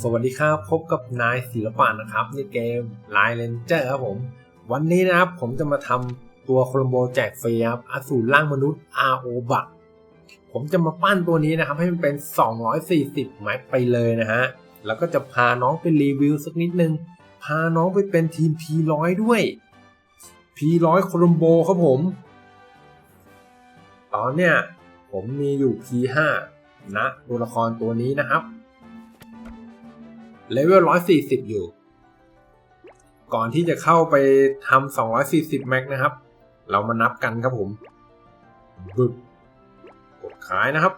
สวัสดีครับพบกับนายศิลปะนะครับในเกม Line Ranger ครับผม วันนี้นะครับผมจะมาทำตัวโคลมโบแจกฟรีครับอสูรล่างมนุษย์ RO บักผมจะมาปั้นตัวนี้นะครับ ให้มันเป็น 240แม็กไปเลยนะฮะ แล้วก็จะพาน้องไปรีวิวสักนิดนึง พาน้องไปเป็นทีม P100 ด้วย P100 โคลมโบครับผม ตอนเนี้ยผมมีอยู่ P5 นะตัวละครตัวนี้นะครับ เลเวล 140 อยู่ ก่อนที่จะเข้าไปทำ240 แม็กนะครับ เรามานับกันครับผมบึกกดขายนะครับ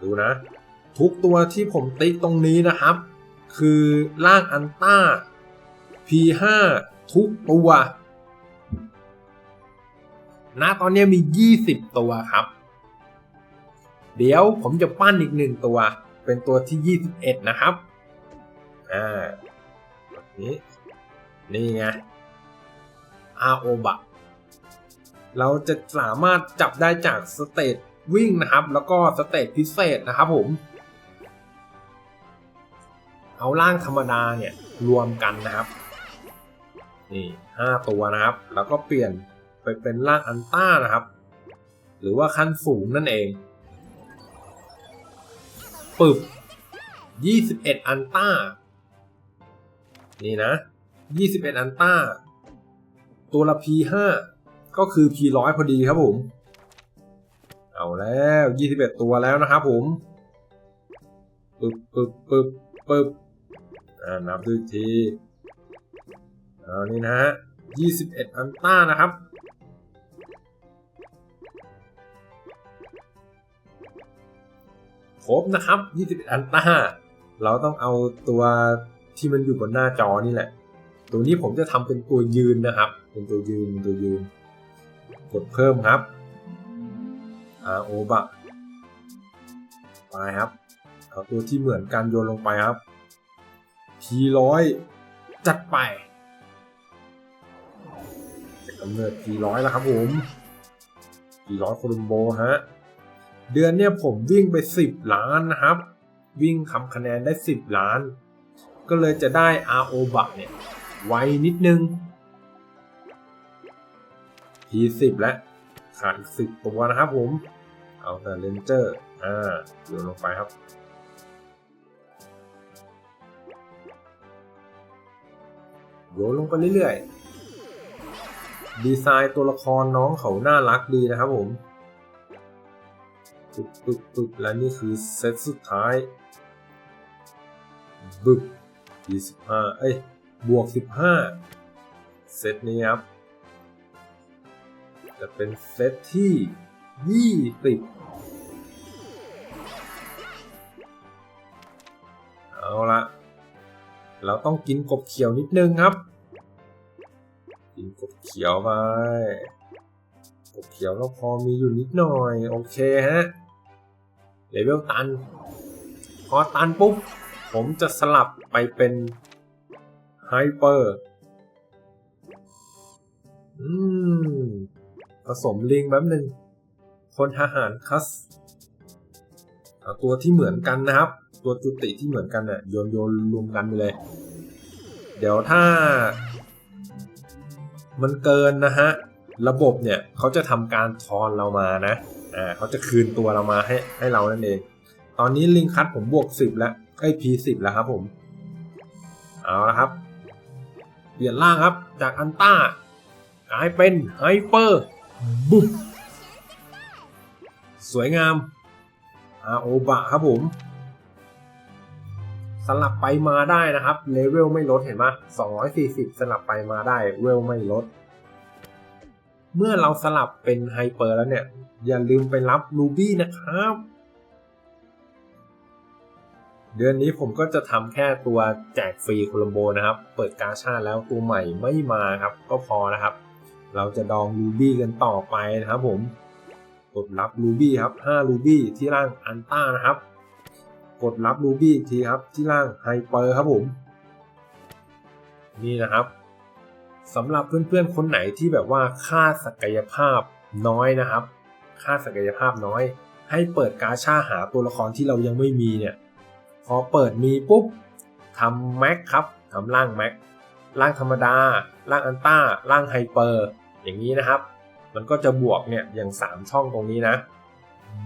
ดูนะ ทุกตัวที่ผมติ๊กตรงนี้นะครับ คือล่างอันต้า P5 ทุกตัวณตอนนี้มี 20 ตัวครับ เดี๋ยวผมจะปั้นอีกหนึ่งตัว เป็นตัวที่ 21 นะครับ อ่านี้นี่ไงอาโอบะ เราจะสามารถจับได้จากสเตจวิ่งนะครับ แล้วก็สเตจพิเศษนะครับผม เอาล่างธรรมดาเนี่ย รวมกันนะครับ นี่ห้าตัวนะครับ แล้วก็เปลี่ยนไปเป็นล่างอันต้านะครับ หรือว่าขั้นสูงนั่นเองปึบ21 อันต้า นี่นะ 21 อันต้า ตัวละ P5 ก็คือ P100 พอดีครับผม เอาแล้ว 21 ตัวแล้วนะครับผมปึบปึบปึบปึบอ่านับดูทีเอานี่นะฮะ21 อันต้านะครับครบนะครับ 21 อันต้า เราต้องเอาตัว ที่มันอยู่บนหน้าจอนี่แหละ ตัวนี้ผมจะทำเป็นตัวยืนนะครับ เป็นตัวยืนเป็นตัวยืน กดเพิ่มครับ R O บะไปครับเอาตัวที่เหมือนกันโยนลงไปครับ P ร้อยจัดไปกำเนิด P ร้อยแล้วครับผม P ร้อยโคลุมโบฮะเดือนเนี่ยผมวิ่งไป 10 ล้านนะครับ วิ่งทำคะแนนได้ 10 ล้าน ก็เลยจะได้ RO บักเนี่ยไวนิดนึง P10 แล้วขาดอีก10ตัวนะครับผม เอาแต่เลนเจอร์ อ่าโยนลงไปครับ โยนลงไปเรื่อยๆ ดีไซน์ตัวละครน้องเขาน่ารักดีนะครับผมปึ๊บปึ๊บปึ๊บและนี่คือเซตสุดท้ายบึบ 25เอ้ย บวก15เซตนี้ครับ จะเป็นเซตที่20เอาละเราต้องกินกบเขียวนิดนึงครับ กินกบเขียวไปกบเขียวเราพอมีอยู่นิดหน่อย โอเคฮะเลเวลตัน พอตันปุ๊บ ผมจะสลับไปเป็นไฮเปอร์อืม ผสมลิงแป๊บหนึ่งคนทหารคัสตัวที่เหมือนกันนะครับ ตัวจุติที่เหมือนกันเนี่ยโยนโยนรวมกันไปเลย เดี๋ยวถ้า มันเกินนะฮะ ระบบเนี่ยเขาจะทำการทอนเรามานะ อ่าเขาจะคืนตัวเรามาให้ให้เรานั่นเอง ตอนนี้ลิงคัตผมบวกสิบแล้ว ไอ้พีสิบแล้วครับผม เอาละครับ เปลี่ยนร่างครับ จากอันต้ากลายเป็นไฮเปอร์บุ๊บสวยงามอาโอบะครับผม สลับไปมาได้นะครับ เลเวลไม่ลดเห็นไหม240สลับไปมาได้ เวลไม่ลด เมื่อเราสลับเป็นไฮเปอร์แล้วเนี่ย อย่าลืมไปรับรูบี้นะครับ เดือนนี้ผมก็จะทำแค่ตัวแจกฟรีโคลัมโบนะครับ เปิดกาชาแล้วตัวใหม่ไม่มาครับ ก็พอนะครับ เราจะดองรูบี้กันต่อไปนะครับผม กดรับรูบี้ครับ5รูบี้ที่ร่างอันต้านะครับ กดรับรูบี้ทีครับที่ร่างไฮเปอร์ครับผม นี่นะครับสำหรับเพื่อนๆคนไหนที่แบบว่าค่าศักยภาพน้อยนะครับ ค่าศักยภาพน้อย ให้เปิดกาชาหาตัวละครที่เรายังไม่มีเนี่ย พอเปิดมีปุ๊บทำแม็กครับทำร่างแม็กร่างธรรมดา ร่างอันต้า ร่างไฮเปอร์ อย่างนี้นะครับ มันก็จะบวกเนี่ยอย่าง 3 ช่องตรงนี้นะ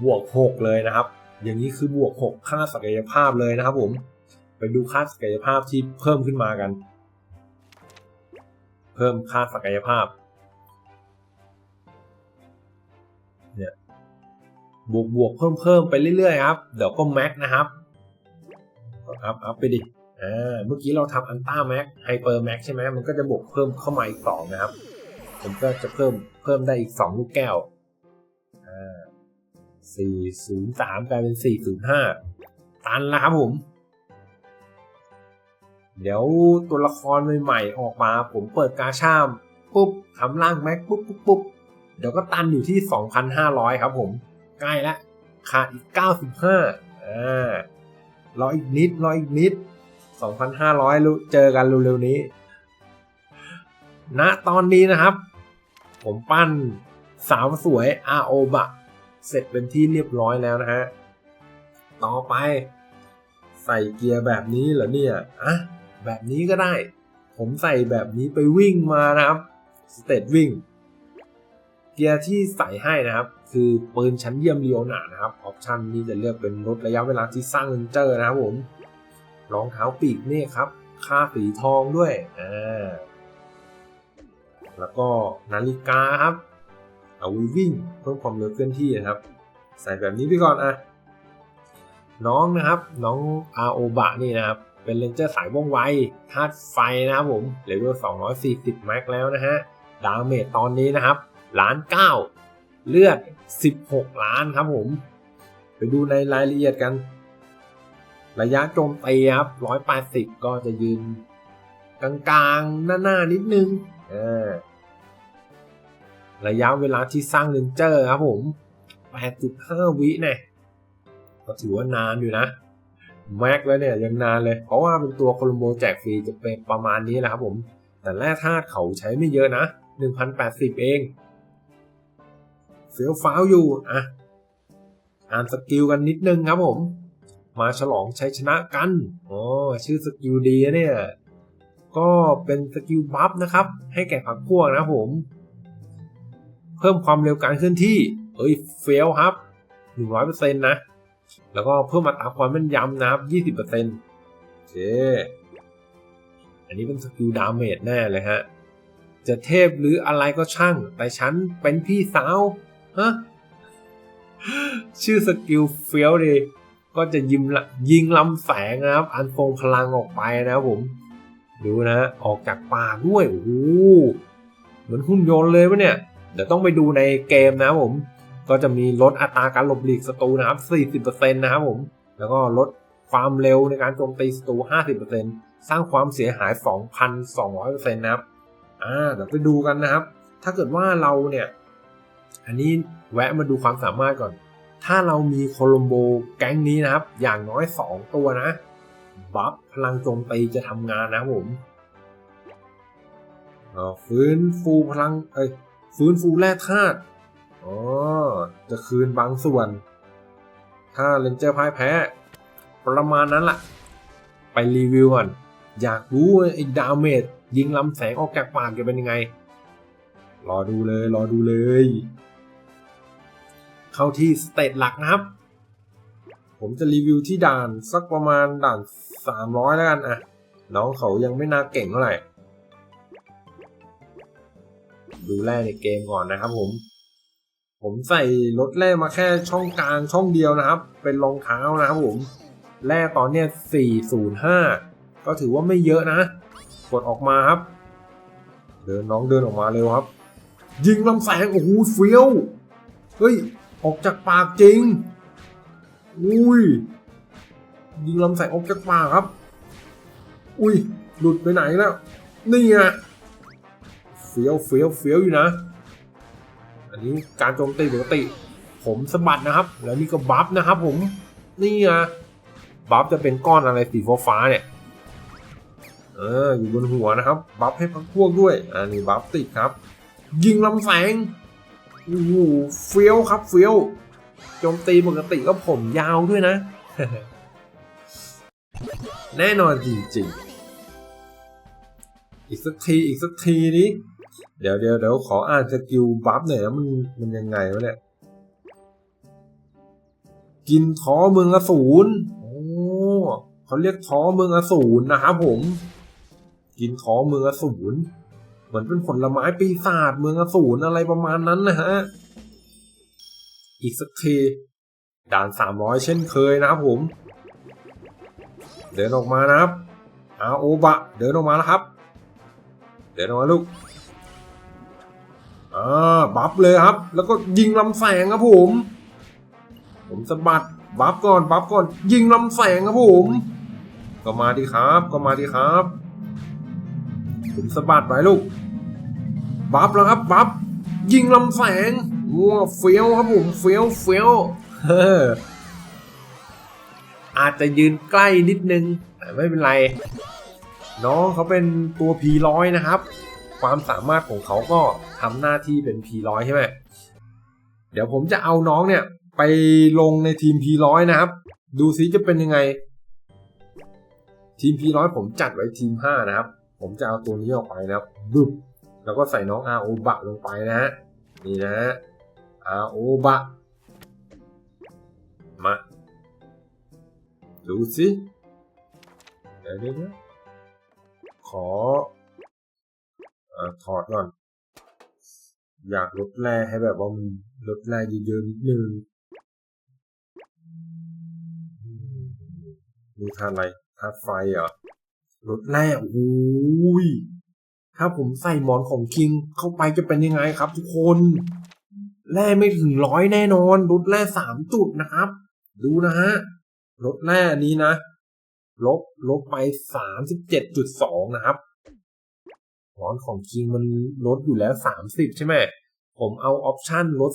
บวก 6 เลยนะครับ อย่างนี้คือบวก 6 ค่าศักยภาพเลยนะครับผม ไปดูค่าศักยภาพที่เพิ่มขึ้นมากัน เพิ่มค่าศักยภาพ เนี่ย บวกบวกเพิ่มเพิ่มไปเรื่อยๆครับ เดี๋ยวก็แม็กนะครับ อัพอัพไปดิอ่าเมื่อกี้เราทำอันต้าแม็กไฮเปอร์แม็กใช่ไหมมันก็จะบวกเพิ่มเข้ามาอีกสองนะครับ ผมก็จะเพิ่มเพิ่มได้อีกสองลูกแก้วอ่าสี่ศูนย์สามกลายเป็นสี่ศูนย์ห้าตันแล้วครับผม เดี๋ยวตัวละครใหม่ๆออกมา ผมเปิดกาชามปุ๊บทำร่างแม็กปุ๊บปุ๊บปุ๊บเดี๋ยวก็ตันอยู่ที่ 2,500 ครับผม ใกล้ล้วขาดอีก 95อ่า รออีกนิดรออีกนิด 2,500รู้เจอกันเร็วๆนี้ณตอนนี้นะครับ ผมปั้นสาวสวยอาโอบะ เสร็จเป็นที่เรียบร้อยแล้วนะฮะ ต่อไป ใส่เกียร์แบบนี้เหรอเนี่ยอะแบบนี้ก็ได้ ผมใส่แบบนี้ไปวิ่งมานะครับ สเตตวิ่ง เกียร์ที่ใส่ให้นะครับ คือปืนชั้นเยี่ยมเรียวหนานะครับออปชันนี้จะเลือกเป็นลดระยะเวลาที่สร้างเลนเจอร์นะครับผมรองเท้าปีกนี่ครับ ค่าสีทองด้วยอ่าแล้วก็นาฬิกาครับเอาไว้วิ่งเพิ่มความเร็วเคลื่อนที่นะครับ ใส่แบบนี้ไปก่อนอะน้องนะครับน้องอาโอบะนี่นะครับ เป็นเลนเจอร์สายว่องไวธาตุไฟนะครับผมเลเวล240 แม็กแล้วนะฮะ ดาเมจตอนนี้นะครับล้านเก้า เลือด16 ล้านครับผม ไปดูในรายละเอียดกัน ระยะโจมตีครับ 180 ก็จะยืนกลางๆ หน้าๆ นิดนึงอ่าระยะเวลาที่สร้างเลนเจอร์ครับผม 8.5 วิเนี่ยก็ถือว่านานอยู่นะแม็กแล้วเนี่ยยังนานเลย เพราะว่าเป็นตัวโคลัมโบแจกฟรีจะเป็นประมาณนี้แหละครับผม แต่แร่ธาตุเขาใช้ไม่เยอะนะ 1,080 เอง เฟียวฟ้าวอยู่อะอ่านสกิลกันนิดนึงครับผม มาฉลองชัยชนะกันอ๋อชื่อสกิลดีเนี่ย ก็เป็นสกิลบัฟนะครับ ให้แก่ผักพวกนะผม เพิ่มความเร็วการเคลื่อนที่ เอ้ยเฟลครับ100%นะ แล้วก็เพิ่มอัตราความแม่นยำนะครับ 20%โอเค อันนี้เป็นสกิลดาเมจแน่เลยฮะ จะเทพหรืออะไรก็ช่าง แต่ฉันเป็นพี่สาว ฮะชื่อสกิลเฟี้ยวดีก็จะยิงยิงลำแสงนะครับ อันทรงพลังออกไปนะครับผม ดูนะออกจากป่าด้วยโอ้โหเหมือนหุ่นยนต์เลยวะเนี่ยเดี๋ยวต้องไปดูในเกมนะครับผม ก็จะมีลดอัตราการหลบหลีกศัตรูนะครับ 40%นะครับผม แล้วก็ลดความเร็วในการโจมตีศัตรู 50%สร้างความเสียหาย 2,200%นะครับอ่าเดี๋ยวไปดูกันนะครับ ถ้าเกิดว่าเราเนี่ย อันนี้แวะมาดูความสามารถก่อน ถ้าเรามีโคลอมโบแก๊งนี้นะครับ อย่างน้อย 2 ตัวนะ บัฟพลังโจมตีจะทำงานนะผมฟื้นฟูพลัง เอ้ย ฟื้นฟูแร่ธาตุ อ๋อ จะคืนบางส่วน ถ้าเลนเจอร์พ่ายแพ้ ประมาณนั้นล่ะ ไปรีวิวก่อน อยากรู้ไอ้ดาเมจยิงลำแสงออกจากปากจะเป็นยังไง รอดูเลย รอดูเลย เข้าที่สเตตหลักนะครับ ผมจะรีวิวที่ด่านสักประมาณด่าน 300 แล้วกันอะน้องเขายังไม่น่าเก่งเท่าไหร่ ดูแร่ในเกมก่อนนะครับผม ผมใส่รถแร่มาแค่ช่องกลางช่องเดียวนะครับ เป็นรองเท้านะครับผม แร่ตอนเนี้ย405 ก็ถือว่าไม่เยอะนะ กดออกมาครับ เดินน้องเดินออกมาเร็วครับ ยิงลำแสงโอ้โหเฟี้ยว เฮ้ย ออกจากปากจริง อุ้ย ยิงลำแสงออกจากปากครับ อุ้ย หลุดไปไหนแล้ว นี่ไงเฟี้ยวเฟี้ยวเฟี้ยวอยู่นะ อันนี้การโจมตีปกติ ผมสะบัดนะครับ แล้วนี่ก็บัฟนะครับผม นี่ไงบัฟจะเป็นก้อนอะไรสีฟ้าเนี่ย เออ อยู่บนหัวนะครับ บัฟให้พักพวกด้วย อันนี้บัฟติดครับ ยิงลำแสง โอ้โหเฟี้ยวครับเฟี้ยวโจมตีปกติก็ผมยาวด้วยนะ แน่นอนจริงๆ อีกสักทีอีกสักทีนี้ เดี๋ยวเดี๋ยวเดี๋ยวขออ่านสกิลบัฟหน่อยนะมันมันยังไงวะเนี่ย กินท้อเมืองอสูรโอ้เขาเรียกท้อเมืองอสูรนะครับผม กินท้อเมืองอสูร เหมือนเป็นผลไม้ปีศาจเมืองอสูรอะไรประมาณนั้นนะฮะ อีกสักทีด่านสามร้อยเช่นเคยนะครับผม เดินออกมานะครับอาโอบะ เดินออกมาแล้วครับ เดินออกมาลูกอ่าบัฟเลยครับ แล้วก็ยิงลำแสงครับผม ผมสะบัดบัฟก่อนบัฟก่อน ยิงลำแสงครับผม ก็มาดีครับ ก็มาดีครับ ผมสะบัดไปลูกบัฟแล้วครับบัฟยิงลำแสงว้าเฟี้ยวครับผมเฟี้ยวเฟี้ยวเฮ้ออาจจะยืนใกล้นิดนึงแต่ไม่เป็นไร น้องเขาเป็นตัว P100 นะครับ ความสามารถของเขาก็ทำหน้าที่เป็น P100 ใช่ไหมเดี๋ยวผมจะเอาน้องเนี่ย ไปลงในทีม P100 นะครับ ดูซิจะเป็นยังไง ทีม P100 ผมจัดไว้ทีม5นะครับ ผมจะเอาตัวนี้ออกไปนะบึบแล้วก็ใส่น้องอาโอบะลงไปนะฮะนี่นะฮะอาโอบะมาดูสิเดี๋ยวเดี๋ยวขอเอ่อถอดก่อน อยากลดแร่ให้แบบว่ามันลดแร่เยอะๆนิดนึงมีทานอะไรทานไฟเหรอ ลดแร่โอ้ยถ้าผมใส่หมอนของคิงเข้าไปจะเป็นยังไงครับ ทุกคนแร่ไม่ถึงร้อยแน่นอนลดแร่สามจุดนะครับ ดูนะฮะลดแร่นี้นะ ลบลบไปสามสิบเจ็ดจุดสองนะครับหมอนของคิงมันลดอยู่แล้วสามสิบใช่ไหมผมเอาออปชั่นลด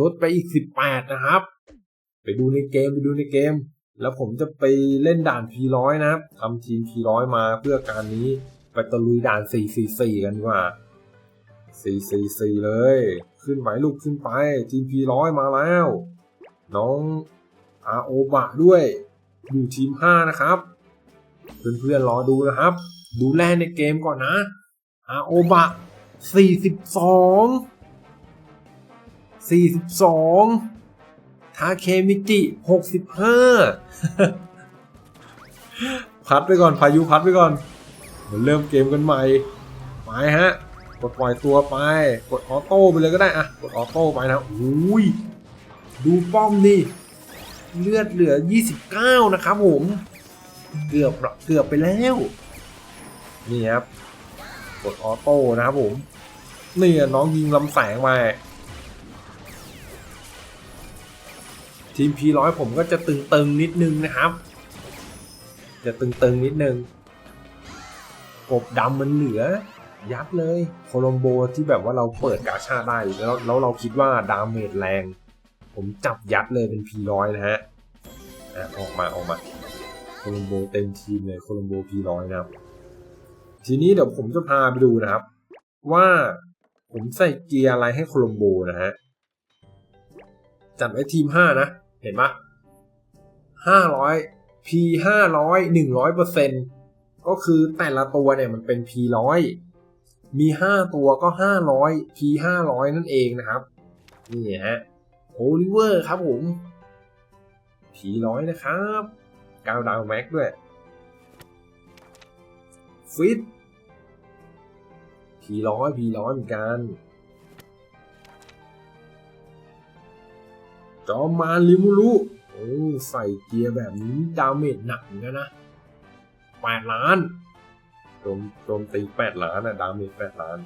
ลดไปอีกสิบแปดนะครับ ไปดูในเกมไปดูในเกม แล้วผมจะไปเล่นด่าน P100 นะครับทำทีม P100 มาเพื่อการนี้ไปตะลุยด่าน 444 กันดีกว่า 444 เลย ขึ้นไปลูกขึ้นไป ทีม P100 มาแล้ว น้องอาโอบะด้วย อยู่ทีม 5 นะครับ เพื่อนๆรอดูนะครับ ดูแลในเกมก่อนนะอาโอบะ 42 42 ทาเคมิจิ 65 พัดไปก่อน พายุพัดไปก่อนมันเริ่มเกมกันใหม่ไปฮะ กดปล่อยตัวไป กดออโต้ไปเลยก็ได้อะกดออโต้ไปนะอุ้ย ดูป้อมนี่ เลือดเหลือ 29 นะครับผม เกือบเกือบไปแล้ว นี่ครับ กดออโต้นะครับผม นี่น้องยิงลำแสงมา ทีม P100 ผมก็จะตึงๆนิดนึงนะครับ จะตึงๆนิดนึง กบดำมันเหลือ ยัดเลย โคลอมโบที่แบบว่าเราเปิดกาชาได้แล้วแล้วเราคิดว่าดาเมจแรง ผมจับยัดเลยเป็น P100 นะฮะออกมาออกมา โคลอมโบเต็มทีมเลยโคลอมโบ P100 นะครับ ทีนี้เดี๋ยวผมจะพาไปดูนะครับ ว่าผมใส่เกียร์อะไรให้โคลอมโบนะฮะจัดไว้ทีม 5 นะ เห็นปะ500 P 500 100เปอร์เซ็นก็คือแต่ละตัวเนี่ยมันเป็น P 100มี5ตัวก็500 P 500นั่นเองนะครับ นี่ฮะโอลิเวอร์ครับผม P 100นะครับกาวดาวแม็กด้วยฟิต P 100 P 100เหมือนกัน จอมารลิมูรุโอ้ใส่เกียร์แบบนี้ดาเมจหนักเหมือนกันนะแปดล้านโจมโจมตีแปดล้านอะดาเมจแปดล้าน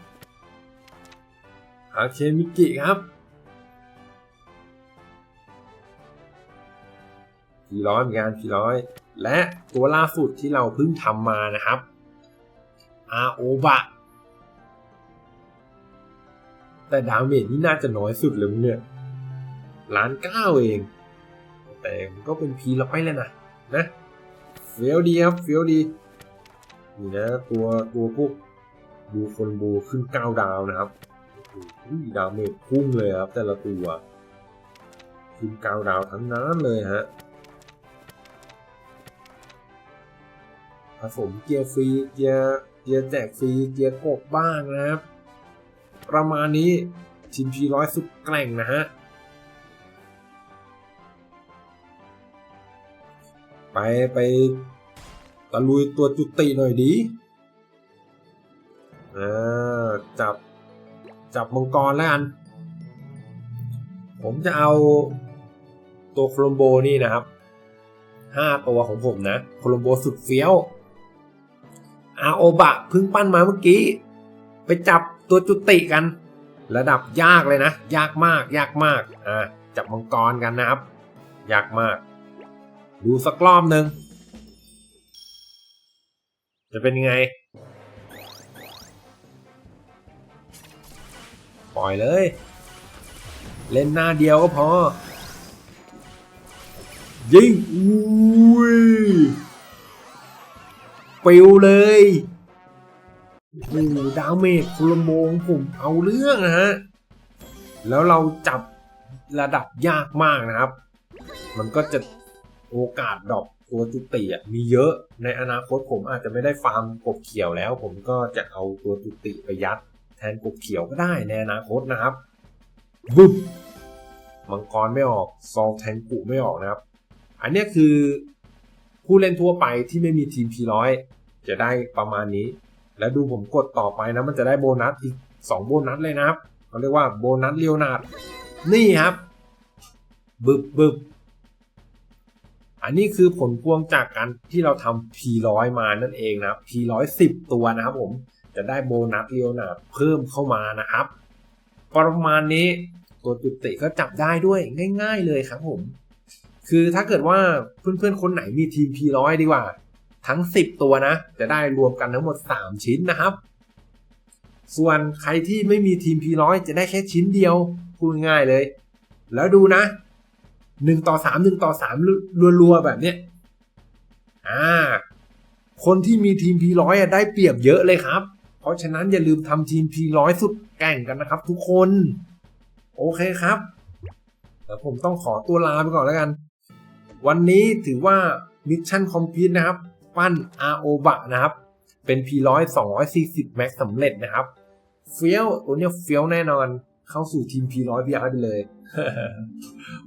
อาเคมิกิครับพีร้อยเหมือนกันพีร้อย และตัวล่าสุดที่เราเพิ่งทำมานะครับอาโอบะแต่ดาเมจนี่น่าจะน้อยสุดเลยเนี่ย ล้านเก้าเอง แต่มันก็เป็นพีร้อยแล้วนะนะเฟี้ยวดีครับเฟี้ยวดีนี่นะตัวตัวพวกบูคนบูขึ้นเก้าดาวนะครับโอ้โหดาวเมจพุ่งเลยครับ แต่ละตัวขึ้นเก้าดาวทั้งนั้นเลยฮะผสมเกียร์ฟรีเกียร์เกียร์แจกฟรีเกียร์กบบ้างนะครับ ประมาณนี้ทีมพีร้อยสุดแกร่งนะฮะ ไปไปตะลุยตัวจุติหน่อยดีอ่าจับ จับมังกรแล้วกัน ผมจะเอาตัวโคลมโบนี่นะครับห้าตัวของผมนะ โคลมโบสุดเฟี้ยว อาโอบะเพิ่งปั้นมาเมื่อกี้ ไปจับตัวจุติกัน ระดับยากเลยนะ ยากมาก ยากมาก อ่า จับมังกรกันนะครับ ยากมาก ดูสักรอบหนึ่งจะเป็นยังไง ปล่อยเลย เล่นหน้าเดียวก็พอ ยิงอุ้ยปิวเลยโอ้โหดาวเมจคุลโมงผมเอาเรื่องนะฮะ แล้วเราจับระดับยากมากนะครับ มันก็จะ โอกาสดอกตัวจุติอะมีเยอะในอนาคตผมอาจจะไม่ได้ฟาร์มกบเขียวแล้ว ผมก็จะเอาตัวจุติไปยัด แทนกบเขียวก็ได้ในอนาคตนะครับบึ้มมังกรไม่ออกซองแทงกุไม่ออกนะครับ อันนี้คือผู้เล่นทั่วไปที่ไม่มีทีม P100 จะได้ประมาณนี้ แล้วดูผมกดต่อไปนะมันจะได้โบนัสอีก 2 โบนัสเลยนะครับเขาเรียกว่าโบนัสเลียวนาดนี่ครับบึบบึบ อันนี้คือผลพวงจากการที่เราทำ P100 มานั่นเองนะครับ P100 10 ตัวนะครับผม จะได้โบนัสเลียวนาเพิ่มเข้ามานะครับ ประมาณนี้ตัวจุติก็จับได้ด้วยง่าย ๆ เลยครับผม คือถ้าเกิดว่าเพื่อนๆคนไหนมีทีม P100 ดีกว่า ทั้ง 10 ตัวนะ จะได้รวมกันทั้งหมด 3 ชิ้นนะครับ ส่วนใครที่ไม่มีทีม P100 จะได้แค่ชิ้นเดียวพูดง่ายเลย แล้วดูนะ 1ต่อ3 1ต่อ3รัวๆแบบเนี้ยอ่าคนที่มีทีม P100 อะได้เปรียบเยอะเลยครับ เพราะฉะนั้นอย่าลืมทำทีม P100 สุดแก่งกันนะครับ ทุกคน โอเคครับแล้วผมต้องขอตัวลาไปก่อนแล้วกัน วันนี้ถือว่ามิชชั่นคอมพลีทนะครับ ปั้น RO บะนะครับ เป็น P100 240 Max สำเร็จนะครับ เฟี้ยวตัวเนี้ยเฟี้ยวแน่นอน เข้าสู่ทีม P100 VR ไปเลย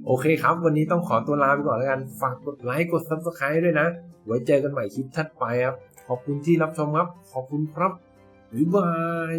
โอเคครับ วันนี้ต้องขอตัวลาไปก่อนแล้วกัน ฝากกดไลค์กด Subscribe ด้วยนะ ไว้เจอกันใหม่คลิปถัดไปครับ ขอบคุณที่รับชมครับ ขอบคุณครับบ๊ายบาย